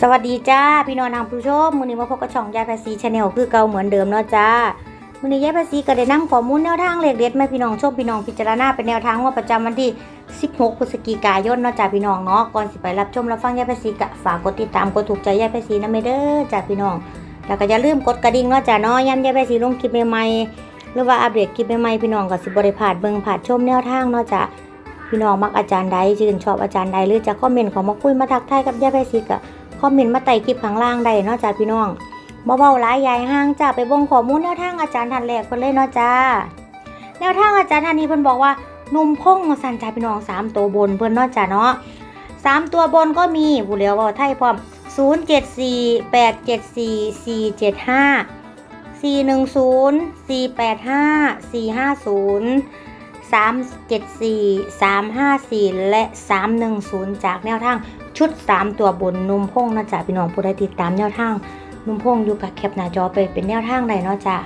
สวัสดีจ้าพี่น้องทางผู้ชมมือนี้มาพบกับช่องยายภาษีชาแนลคือเก่าเหมือนเดิมเนาะจ้ามือนี้ยายภาษีก็ได้นำข้อมูลแนวทางเลขเด็ดมาพี่น้องชมพี่น้องพิจารณาเป็นแนวทางว่าประจำวันที่ 16 พฤศจิกายนเนาะจ้าพี่น้องเนาะก่อนสิไปรับชมรับฟังยายภาษีก็ฝากกดติดตามกดถูกใจยายภาษีนะเมเด้อจ้าพี่น้อง แล้วก็อย่าลืมกดกระดิ่งเนาะจ้าเนาะย้ำยายภาษีลงคลิปใหม่ๆหรือว่าอัปเดตคลิปใหม่ๆพี่น้องก็สิบ่ได้พาดเบิ่งพลาดชมแนวทางเนาะจ้าพี่น้องมักอาจารย์ใดชื่นชอบอาจารย์ใดหรือจะคอมเมนต์ของมาคุยมาทักทายกับยายภาษีก็ คอมเมนต์มาใต้คลิปข้างล่างได้เนาะจ้าพี่น้องบ่เบาหลายใหญ่ห้างจ้าไปบ่งข้อมูลแนวทางอาจารย์ท่านแรกเพิ่นเลยเนาะจ้าแนวทางอาจารย์ท่านนี้เพิ่นบอกว่าหนุ่มพงสันจ้าพี่น้องสามตัวบนเพิ่นเนาะจ้าเนาะสามตัวบนก็มีผู้เหลียวเว่าไทยพร้อม0 7 4 8 7 4 4 7 5 4 1 0 4 8 5 4 5 0 3 7 4 3 5 4และ 3 1 0 จากแนวทางชุด 3 ตัวบนนุ่มพงนะจ๊ะพี่น้องผู้ใดติดตามแนวทางนุ่มพงอยู่กับแคปหน้าจอไปเป็นแนวทางใดเนาะจ้ะ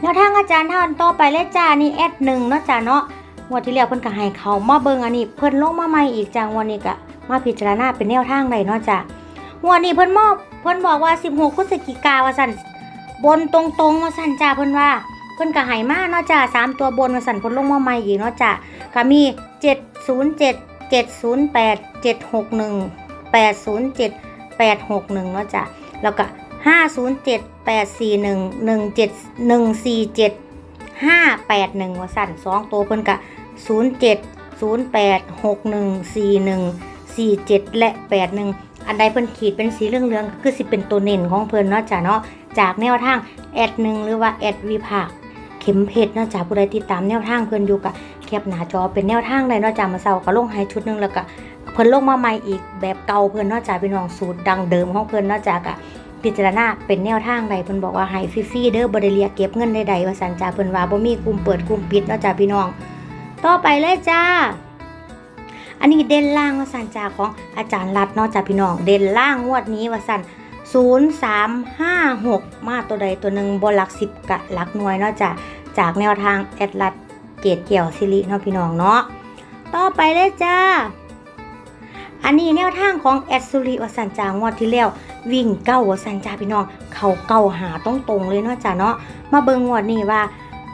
แนวทางอาจารย์ท่านต่อไปเลยจ้านี่แอดหนึ่งเนาะจ้ะเนาะงวดที่แล้วเพิ่นก็ให้เขามาเบิงอันนี้เพิ่นลงมาใหม่อีกจังวันนี้ก็มาพิจารณาเป็นแนวทางใดเนาะจ้ะงวดนี้เพิ่นมอบเพิ่นบอกว่า 16พฤศจิกาว่าสั่นบนตรงๆว่าสั่นจ้าเพิ่นว่า เพิ่นก็หายมากเนาะจ้ะสามตัวบนมาสั่นพลลงมาใหม่อีกเนาะจ้ะก็มีเจ็ดศูนย์เจ็ดเจ็ดศูนย์แปดเจ็ดหกหนึ่งแปดศูนย์เจ็ดแปดหกหนึ่งเนาะจ้ะแล้วก็ห้าศูนย์เจ็ดแปดสี่หนึ่งหนึ่งเจ็ดหนึ่งสี่เจ็ดห้าแปดหนึ่งมาสั่นสองตัวเพิ่นกะศูนย์เจ็ดศูนย์แปดหกหนึ่งสี่หนึ่งสี่เจ็ดและแปดหนึ่งอันใดเพิ่นขีดเป็นสีเหลืองๆก็คือสิเป็นตัวเน้นของเพิ่นเนาะจ้ะเนาะจากแนวทางแอดหนึ่งหรือว่าแอดวีภา เข็มเพชรนาะจ้ะผู้ใดติดตามแนวทางเพิ่อนอยู่กะแคปหน้าจอเป็นแนวทางเลยเนาะจ้ะมาเซาก็ลงให้ชุดหนึงแล้วก็เพิ่นลงมาใหม่อีกแบบเก่าเพิ่อนเนอกจากพี่น้องสูตรดังเดิมของเพิ่อนเนอกจากะพิจารณาเป็นแนวทางใดเพิ่นบอกว่าให้ฟรีๆเด้อบ่ได้เรียเก็บเงินใดๆว่าสันจ้าเพิ่นว่าบ่มีกลุ่มเปิดกลุ่มปิดเนอกจาพี่น้อง ต่อไปเลยจ้า อันนี้เด่นล่างว่าสันจ้าของอาจารย์รัดเนอกจาพี่น้อง เด่นล่างงวดนี้ว่าสัน 0356มาตัวใดตัวหนึ่งบนหลักสิบกะหลักหน่วยเนาะจ้ะจากแนวทางแอดลัดเกตเกี่ยวซิริเนาะพี่น้องเนาะต่อไปเลยจ้า อันนี้แนวทางของแอดซูริวสันจางวดที่แล้ววิ่งเก้าวสันจาพี่น้องเขาเก้าหาตรงตรงๆเลยเนาะจ้ะเนาะมาเบิงงวดนี้ว่า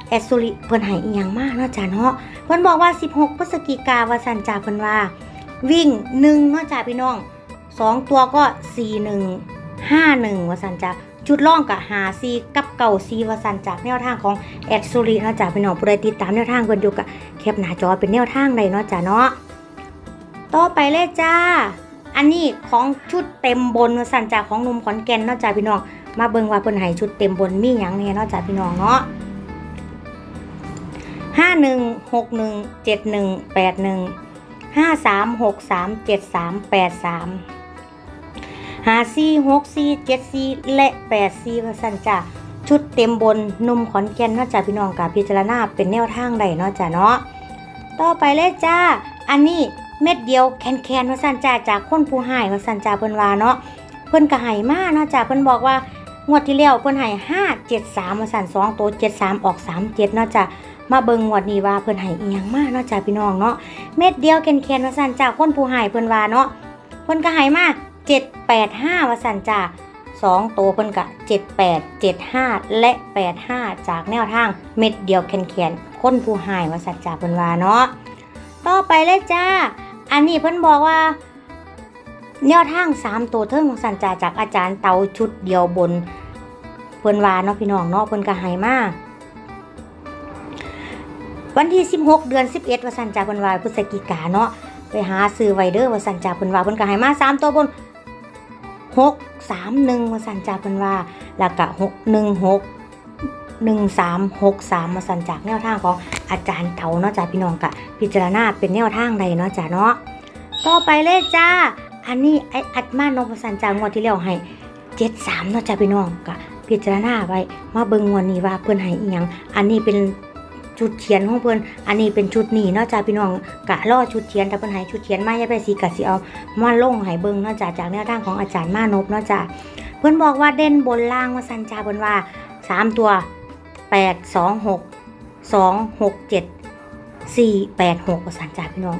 แอดซูริเพิ่นให้อีหยังมากเนาะจ้ะเนาะเพิ่นบอกว่า 16พฤศจิกาวสันจาเพิ่นว่า วิ่ง1เนาะจ้ะพี่น้องสองตัวก็ 41 51วสันจาจุดล่องกับหาซีกับเก่าซีวสันจากแนวทางของแอดซูรินะจ้ะพี่น้องผู้ใดติดตามแนวทางเพิ่นอยู่กับแคปหน้าจอเป็นแนวทางใดเนาะจ้ะเนาะต่อไปเลยจ้า อันนี้ของชุดเต็มบนวสันจากของหนุ่มขอนแก่นเนาะจ้าพี่น้องมาเบิ่งว่าเพิ่นให้ชุดเต็มบนมีหยังเนี่ยเนาะจ้าพี่น้องเนาะห้าหนึ่งหกหนึ่งเจ็ดหนึ่งแปดหนึ่งห้าสามหกสามเจ็ดสามแปดสาม หาสี่หกสี่เจ็ดสี่และแปดสี่วสันจ้าชุดเต็มบนนุ่มขอนแก่นเนาะจ้าพี่น้องกับพิจารณาเป็นแนวทางใดเนาะจ้าเนาะต่อไปเลยจ้า อันนี้เม็ดเดียวแคนแคนๆว่าสันจ่าจากคนผู้ใหายว่าสันจ่าเพิ่นว่าเนาะเพิ่นก็ให้มาเนาะจ้าเพิ่นบอกว่างวดที่แล้วเพิ่นให้ห้าเจ็ดสามว่าสันสองตัวเจ็ดสามออกสามเจ็ดนาะจ้ามาเบิ่งงวดนี้ว่าเพิ่นให้อีหยังมาเนาะจ้าพี่น้องเนาะเม็ดเดียวแคนแคนๆว่าสันจ่าคนผู้ใหายเพิ่นว่าเนาะเพิ่นก็ให้มา เจ็ดแปดห้าวสันจ่าสองตัวเพิ่นก็เจ็ดแปดเจ็ดห้าและแปดห้าจากแนวทางเม็ดเดียวแคนแคนคนผู้หายวสันจ่าเพิ่นว่าเนาะต่อไปเลยจ้า อันนี้เพิ่นบอกว่าแนวทางสามตัวเทิงของสันจาจากอาจารย์เตาชุดเดียวบนเพิ่นว่าเนาะพี่น้องเนาะเพิ่นก็ให้มาวันที่ 16 เดือน 11ว่าสันจาเพิ่นว่าพฤศจิกาเนาะไปหาซื้อไวเดอร์วสันจาเพิ่นว่าเพิ่นก็ให้มาสามตัวบน 6 3 1ว่าสันจาเพิ่นว่าแล้วก็6 1 6 1 3 6 3มาสันจากแนวทางของอาจารย์เถาเนาะจ้าพี่น้องกะพิจารณาเป็นแนวทางใดเนาะจ้าเนาะต่อไปเลยจ้า อันนี้ไออัดมานพสันจางวดที่แล้วให้เจ็ดสามเนาะจ้าพี่น้องกะพิจารณาไว้มาเบิ่งงวดนี้ว่าเพิ่อนให้อีหยังอันนี้เป็น ชุดเทียนของเพิ่นอันนี้เป็นชุดนี้เนาะจ้าพี่น้องกะรอชุดเทียนถ้าเพิ่นให้ชุดเทียนมาอย่าไปสีกะสิเอามาลงให้เบิ่งเนาะจ้าจากแนวทางของอาจารย์มานพเนาะจ้าเพิ่นบอกว่าเด่นบนล่างว่าสันจาเพิ่นว่าสามตัวแปดสองหกสองหกเจ็ดสี่แปดหกกสันจ้าพี่น้อง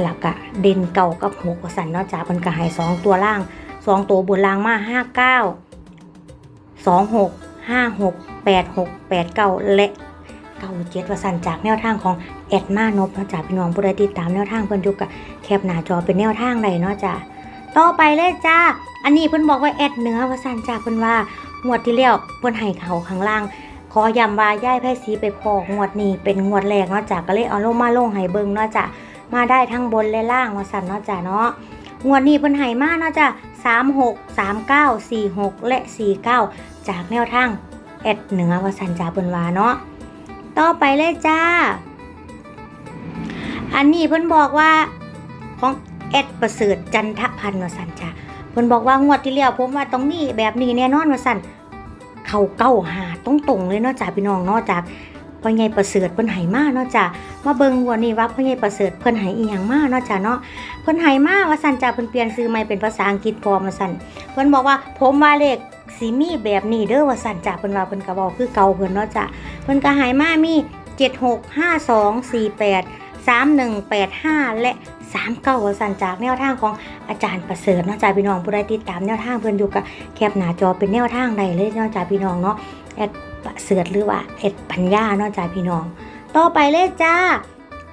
หลักอะเด่นเก่ากับหกกสันเนาะจ้าเพิ่นก็ให้สองตัวล่างสองตัวบนรางมาห้าเก้าสองหกห้าหกแปดหกแปดเก้าและ เก้าเจ็ดวสันจากแนวทางของแอดมานพเนาะจากพี่น้องผู้ใดติดตามแนวทางเพิ่นอยู่กับแคปหน้าจอเป็นแนวทางใดเนาะจ้ะต่อไปเลยจ้า อันนี้เพิ่นบอกว่าแอดเหนือวสันจากเพิ่นว่างวดที่แล้วเพิ่นให้เขาข้างล่างขอย้ำว่าย่ายไพ่สีไปพอกงวดนี้เป็นงวดแรกเนาะจ้ะก็เลยเอาลงมาลงให้เบิ่งเนาะจ้ะมาได้ทั้งบนและล่างว่าสั่นเนาะจ้ะเนาะงวดนี้เพิ่นให้มาเนาะจ้ะ36 39 46 และ 49 จากแนวทางแอดเหนือวสันจ้าเพิ่นว่าเนาะ ต่อไปเลยจ้า อันนี้เพิ่นบอกว่าของแอดประเสริฐจันทพันธ์ว่าสั่นจ้าเพิ่นบอกว่างวดที่แล้วผมว่าตรงนี้แบบนี้แน่นอนว่าสั่นเขาเก้าหาตรงตรงเลยเนาะจ้าพี่น้องเนาะจาก พ่อใหญ่ประเสริฐเพิ่นไหมาเนาะจ้ามาเบิ่งวันนี้ว่าพ่อใหญ่ประเสริฐเพิ่นไหอีหยังมาเนาะจ้าเนาะเพิ่นไหมาว่าสั่นจ้าเพิ่นเปลี่ยนซื้อใหม่เป็นภาษาอังกฤษพอมาสั่นเพิ่นบอกว่าผมว่าเลขสิมีแบบนี้เด้อว่าสั่นจ้าเพิ่นว่าเพิ่นก็บอกคือเก่าเพิ่นเนาะจ้าเพิ่นก็ไหมามี765248 3185 และ 39ว่าสั่นจากแนวทางของอาจารย์ประเสริฐเนาะจ้าพี่น้องผู้ใดติดตามแนวทางเพิ่นอยู่กับแคปหน้าจอเป็นแนวทางใดเลยเนอกจากพี่น้องเนาะแอดประ เสริฐหรือว่าแอดปัญญาเนอกจาพี่น้อง ต่อไปเลยจ้า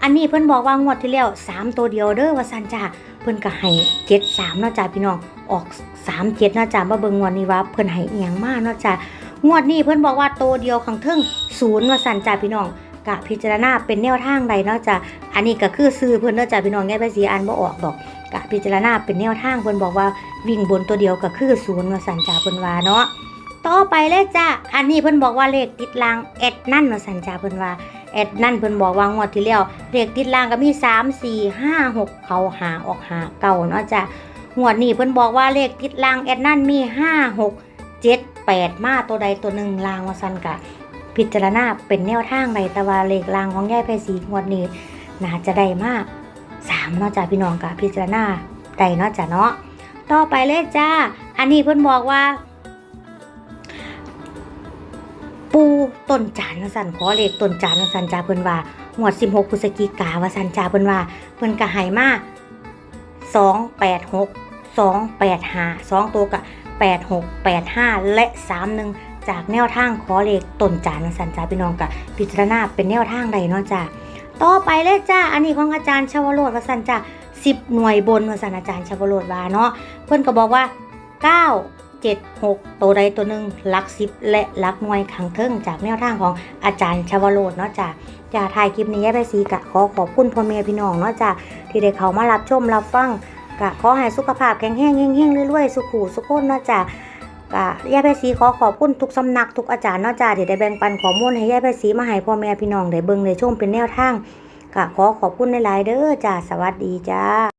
อันนี้เพิ่นบอกว่างวดที่แล้วสามตัวเดียวเด้อว่าซันจ้าเพิ่นก็ให้เจ็ดสามเนาะจ้าพี่น้องออกสามเจ็ดเนาะจ้ามาเบิ่งงวดนี้ว่าเพิ่นให้เอียงมากเนาะจ้างวดนี้เพิ่นบอกว่าตัวเดียวข้างทึ่งศูนย์ว่าซันจ้าพี่น้องกะพิจารณาเป็นแนวทางใดเนาะจ้าอันนี้ก็คือซื้อเพิ่นเนาะจ้าพี่น้องแง่ไปสีอ่านบ่ออกดอกกะพิจารณาเป็นแนวทางเพิ่นบอกว่าวิ่งบนตัวเดียวก็คือศูนย์ว่าสันจาเพิ่นว่าเนาะ ต่อไปเลยจ้าอันนี้เพิ่นบอกว่าเลขติดลางแอดนั่นว่าสันจาเพิ่นว่าแอดนั่นเพิ่นบอกว่างวดที่แล้วเลขติดลางก็มี 3 4 5 6 เขาหาออกหาเก่าเนาะจ้างวดนี้เพิ่นบอกว่าเลขติดลางแอดนั่นมี 5 6 7 8 มาตัวใดตัวหนึ่งลางว่าสันกะพิจารณาเป็นแนวทางใดแต่ว่าเลขลางของยายไพศรีงวดนี้น่าจะได้มากสามเนาะจ้าพี่น้องกะพิจารณาได้เนาะจ้าเนาะต่อไปเลยจ้า อันนี้เพิ่นบอกว่า ปูต้นจานสันขอเลขต้นจานสันจ้าเพิ่นว่าหวด 16พฤศจิกาว่าสันจ้าเพิ่นว่าเพิ่นก็ให้มา286 285 2ตัวกะ86 85 และ 31 จากแนวทางขอเลขต้นจานสันจ้าพี่น้องกะพิจารณาเป็นแนวทางใดเนาะจ้าต่อไปเลยจ้า อันนี้ของอาจารย์ชวโรดว่าสันจ้าสิบหน่วยบนวาสานอาจารย์ชาวโรดว่าเนาะเพื่อนก็บอกว่า 9 7 6 ตัวใดตัวหนึ่งลักสิบและลักหน่วยขังเทิงจากแนวทางของอาจารย์ชาวโรดเนาะจ้ะจะถ่ายคลิปนี้แย่ไปสีกะขอขอบคุณพ่อแม่พี่น้องเนาะจ้ะที่ได้เขามารับชมรับฟังกะขอให้สุขภาพแข็งแรงเฮงๆเรื่อยๆ สุขุสุขคนเนาะจ้ะกะแย่ไปสีขอขอบคุณทุกสำนักทุกอาจารย์เนาะจ้ะที่ได้แบ่งปันข้อมูลให้แย่ไปสีมาให้พ่อแม่พี่น้องได้เบิ่งได้ชมเป็นแนวทางก็ขอขอบคุณหลายๆเด้อจ้าสวัสดีจ้า